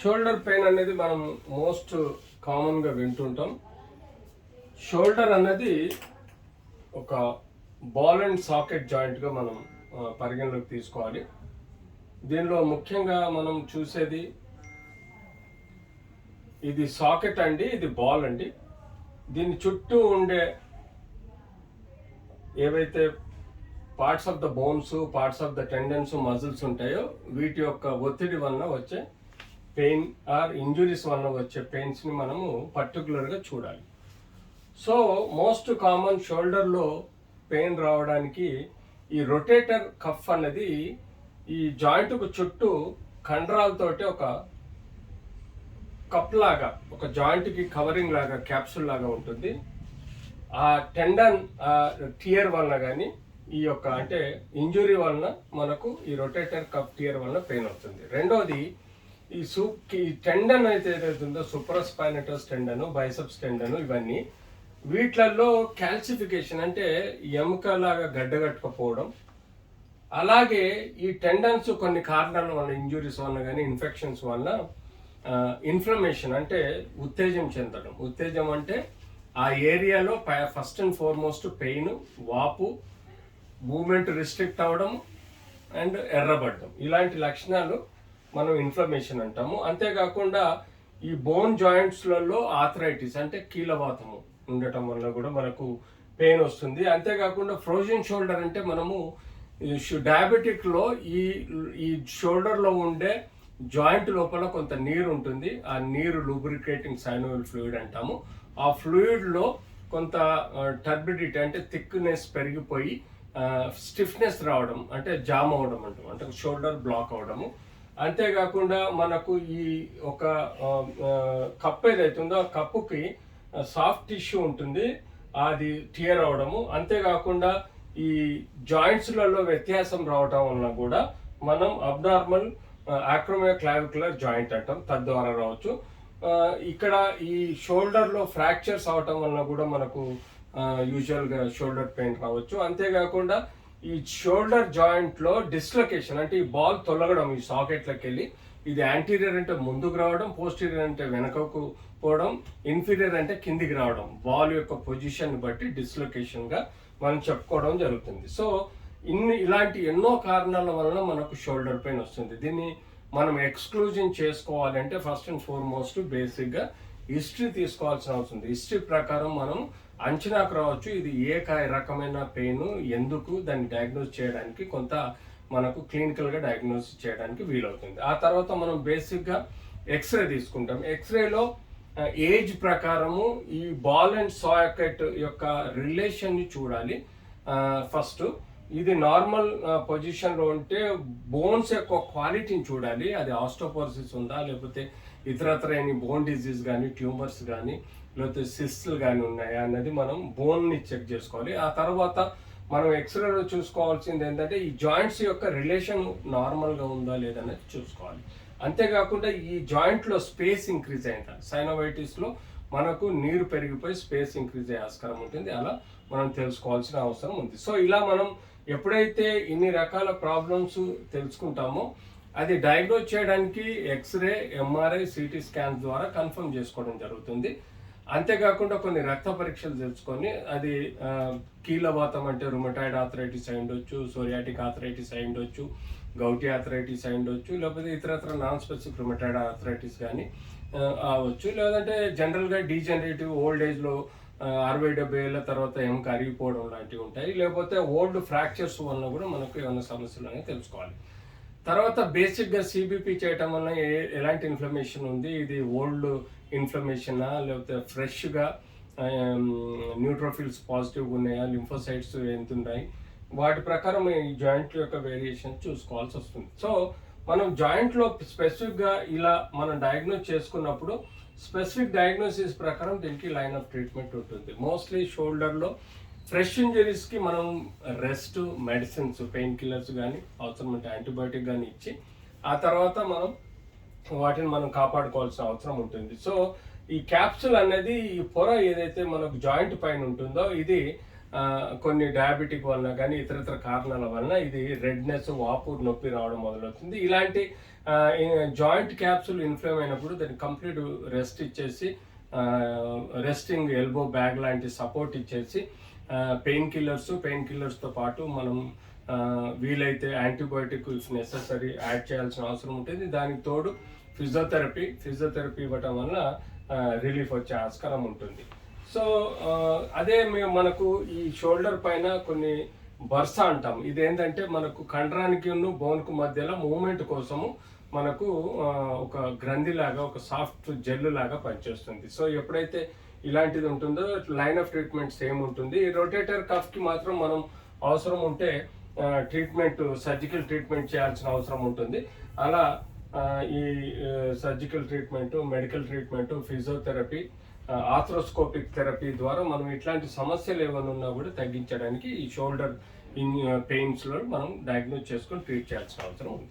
Shoulder pain అనేది మనం most కామన్గా వింటుంటాం. షోల్డర్ అనేది ఒక బాల్ అండ్ సాకెట్ జాయింట్గా మనం పరిగణలోకి తీసుకోవాలి. దీనిలో ముఖ్యంగా మనం చూసేది ఇది సాకెట్ అండి ఇది బాల్ అండి. దీని చుట్టూ ఉండే ఏవైతే parts of the bones parts of the tendons muscles ఉంటాయో వీటి యొక్క ఒత్తిడి వలన వచ్చే పెయిన్ ఆర్ ఇంజురీస్ వలన వచ్చే పెయిన్స్ని మనము పర్టికులర్గా చూడాలి. సో మోస్ట్ కామన్ షోల్డర్లో పెయిన్ రావడానికి ఈ రొటేటర్ కఫ్ అన్నది ఈ జాయింట్కు చుట్టూ కండరాలతోటి ఒక కప్ లాగా ఒక జాయింట్కి కవరింగ్ లాగా క్యాప్సూల్ లాగా ఉంటుంది. ఆ టెండన్ టియర్ వలన కానీ ఈ యొక్క అంటే ఇంజురీ వలన మనకు ఈ రొటేటర్ కప్ టియర్ వలన పెయిన్ అవుతుంది. రెండోది ఈ సూప్ ఈ టెండన్ అయితే ఏదైతే ఉందో సూపరస్పైనటస్ టెండను బైసప్స్ టెండను ఇవన్నీ వీటిలలో క్యాల్సిఫికేషన్ అంటే ఎముకలాగా గడ్డగట్టుకపోవడం అలాగే ఈ టెండన్స్ కొన్ని కారణాల వల్ల ఇంజురీస్ వల్ల కానీ ఇన్ఫెక్షన్స్ వల్ల ఇన్ఫ్లమేషన్ అంటే ఉత్తేజం చెందడం. ఉత్తేజం అంటే ఆ ఏరియాలో ఫస్ట్ అండ్ ఫార్మోస్ట్ పెయిన్ వాపు మూమెంట్ రిస్ట్రిక్ట్ అవ్వడం అండ్ ఎర్రబడ్డం. ఇలాంటి లక్షణాలు మనం ఇన్ఫ్లమేషన్ అంటాము. అంతేకాకుండా ఈ బోన్ జాయింట్స్లలో ఆథరైటిస్ అంటే కీలవాతము ఉండటం వల్ల కూడా మనకు పెయిన్ వస్తుంది. అంతేకాకుండా ఫ్రోజన్ షోల్డర్ అంటే మనము డయాబెటిక్లో ఈ ఈ షోల్డర్లో ఉండే జాయింట్ లోపల కొంత నీరు ఉంటుంది. ఆ నీరు లూబ్రికేటింగ్ సైనోవల్ ఫ్లూయిడ్ అంటాము. ఆ ఫ్లూయిడ్లో కొంత టర్బిడిటీ అంటే థిక్నెస్ పెరిగిపోయి స్టిఫ్నెస్ రావడం అంటే జామ్ అవడం అంటాం అంటే షోల్డర్ బ్లాక్ అవడము. అంతేకాకుండా మనకు ఈ ఒక కప్ ఏదైతుందో ఆ కప్పుకి సాఫ్ట్ టిష్యూ ఉంటుంది. అది టియర్ అవడము. అంతేకాకుండా ఈ జాయింట్స్లలో వ్యత్యాసం రావటం వలన కూడా మనం అబ్నార్మల్ ఆక్రోమియో క్లావికులర్ జాయింట్ అంటాం. తద్వారా రావచ్చు. ఇక్కడ ఈ షోల్డర్లో ఫ్రాక్చర్స్ అవటం వలన కూడా మనకు యూజువల్గా షోల్డర్ పెయిన్ రావచ్చు. అంతేకాకుండా ఈ షోల్డర్ జాయింట్లో డిస్లొకేషన్ అంటే ఈ బాల్ తొలగడం ఈ సాకెట్లకు వెళ్ళి ఇది యాంటీరియర్ అంటే ముందుకు రావడం పోస్టీరియర్ అంటే వెనకకు పోవడం ఇన్ఫీరియర్ అంటే కిందికి రావడం బాల్ యొక్క పొజిషన్ బట్టి డిస్లొకేషన్గా మనం చెప్పుకోవడం జరుగుతుంది. సో ఇన్ని ఇలాంటి ఎన్నో కారణాల వలన మనకు షోల్డర్ పెయిన్ వస్తుంది. దీన్ని మనం ఎక్స్క్లూజన్ చేసుకోవాలంటే ఫస్ట్ అండ్ ఫార్మోస్ట్ బేసిక్గా హిస్టరీ తీసుకోవాల్సిన అవసరం ఉంది. హిస్టరీ ప్రకారం మనం అంచనాకు రావచ్చు. ఇది ఏ రకమైన పెయిన్ ఎందుకు దాన్ని డయాగ్నోస్ చేయడానికి కొంత మనకు క్లినికల్గా డయాగ్నోస్ చేయడానికి వీలవుతుంది. ఆ తర్వాత మనం బేసిక్గా ఎక్స్రే తీసుకుంటాం. ఎక్స్రేలో ఏజ్ ప్రకారము ఈ బాల్ అండ్ సాకెట్ యొక్క రిలేషన్ని చూడాలి. ఫస్ట్ ఇది నార్మల్ పొజిషన్లో ఉంటే బోన్స్ యొక్క క్వాలిటీని చూడాలి. అది ఆస్టోపోర్సిస్ ఉందా లేకపోతే ఇతరత్ర ఏమి బోన్ డిజీజ్ కానీ ట్యూమర్స్ కానీ లేకపోతే సిస్ట్లు కానీ ఉన్నాయా అన్నది మనం బోన్ని చెక్ చేసుకోవాలి. ఆ తర్వాత మనం ఎక్స్రేలో చూసుకోవాల్సింది ఏంటంటే ఈ జాయింట్స్ యొక్క రిలేషన్ నార్మల్గా ఉందా లేదనేది చూసుకోవాలి. అంతేకాకుండా ఈ జాయింట్లో స్పేస్ ఇంక్రీజ్ అయిందా? సైనోవైటిస్లో మనకు నీరు పెరిగిపోయి స్పేస్ ఇంక్రీజ్ అయ్యే ఆస్కారం ఉంటుంది. అలా మనం తెలుసుకోవాల్సిన అవసరం ఉంది. సో ఇలా మనం ఎప్పుడైతే ఇన్ని రకాల ప్రాబ్లమ్స్ తెలుసుకుంటామో అది డయాగ్నోజ్ చేయడానికి X ray M R I C T scan ద్వారా కన్ఫర్మ్ చేసుకోవడం జరుగుతుంది. అంతేకాకుండా కొన్ని రక్త పరీక్షలు తెలుసుకొని అది కీలవాతం అంటే రుమటాయిడ్ ఆథరైటిస్ అయి ఉండొచ్చు సోరియాటిక్ ఆథరైటిస్ అయి ఉండొచ్చు గౌటి ఆథరైటిస్ అయి ఉండొచ్చు లేకపోతే ఇతరత్ర నాన్ స్పెసిఫిక్ రుమటాయిడ్ ఆథరైటిస్ కానీ అవచ్చు లేదంటే జనరల్గా డీజనరేటివ్ ఓల్డ్ ఏజ్లో అరవై డెబ్బై ఏళ్ళ తర్వాత ఏం కరిగిపోవడం లాంటివి ఉంటాయి. లేకపోతే ఓల్డ్ ఫ్రాక్చర్స్ వలన కూడా మనకు ఏమైనా సమస్యలు అనేవి తెలుసుకోవాలి. తర్వాత బేసిక్గా సిబిపి చేయటం వల్ల ఏ- ఎలాంటి ఇన్ఫ్లమేషన్ ఉంది? ఇది ఓల్డ్ ఇన్ఫ్లమేషనా లేకపోతే ఫ్రెష్గా న్యూట్రోఫిల్స్ పాజిటివ్గా ఉన్నాయా? లింఫోసైట్స్ ఎంత ఉన్నాయి? వాటి ప్రకారం ఈ జాయింట్ యొక్క వేరియేషన్ చూసుకోవాల్సి వస్తుంది. సో మనం జాయింట్లో స్పెసిఫిక్గా ఇలా మనం డయాగ్నోస్ చేసుకున్నప్పుడు స్పెసిఫిక్ డయాగ్నోసిస్ ప్రకారం దీనికి లైన్ ఆఫ్ ట్రీట్మెంట్ ఉంటుంది. మోస్ట్లీ షోల్డర్లో ఫ్రెష్ ఇంజరీస్కి మనం రెస్ట్ మెడిసిన్స్ పెయిన్ కిల్లర్స్ కానీ అవసరమంటే యాంటీబయాటిక్ కానీ ఇచ్చి ఆ తర్వాత మనం వాటిని మనం కాపాడుకోవాల్సిన అవసరం ఉంటుంది. సో ఈ క్యాప్సుల్ అనేది ఈ పొర ఏదైతే మనకు జాయింట్ పైన ఉంటుందో ఇది కొన్ని డయాబెటిక్ వలన కానీ ఇతరత్ర కారణాల వలన ఇది రెడ్నెస్ వాపు నొప్పి రావడం మొదలవుతుంది. ఇలాంటి జాయింట్ క్యాప్సుల్ ఇన్ఫ్లేమ్ అయినప్పుడు దాన్ని కంప్లీట్ రెస్ట్ ఇచ్చేసి రెస్టింగ్ ఎల్బో బ్యాగ్ లాంటి సపోర్ట్ ఇచ్చేసి పెయిన్ కిల్లర్స్ పెయిన్ కిల్లర్స్తో పాటు మనం వీలైతే యాంటీబయోటిక్ ఇఫ్ నెససరీ యాడ్ చేయాల్సిన అవసరం ఉంటుంది. దానికి తోడు ఫిజియోథెరపీ ఫిజియోథెరపీ ఇవ్వటం వల్ల రిలీఫ్ వచ్చే ఆస్కారం ఉంటుంది. సో అదే మేము మనకు ఈ షోల్డర్ పైన కొన్ని బర్స అంటాం. ఇదేంటంటే మనకు కండరానికి బోన్కు మధ్యలో మూమెంట్ కోసము మనకు ఒక గ్రంథి లాగా ఒక సాఫ్ట్ జెల్ లాగా పనిచేస్తుంది. సో ఎప్పుడైతే ఇలాంటిది ఉంటుందో లైన్ ఆఫ్ ట్రీట్మెంట్ సేమ్ ఉంటుంది. ఈ రొటేటర్ కఫ్కి మాత్రం మనం అవసరం ఉంటే ట్రీట్మెంట్ సర్జికల్ ట్రీట్మెంట్ చేయాల్సిన అవసరం ఉంటుంది. అలా ఈ surgical treatment medical treatment physiotherapy arthroscopic therapy ద్వారా మనం ఇట్లాంటి సమస్యలు ఏమైనా ఉన్నా కూడా తగ్గించడానికి ఈ షోల్డర్ ఇన్ పెయిన్స్లో మనం డయాగ్నోస్ చేసుకొని ట్రీట్ చేయాల్సిన అవసరం ఉంది.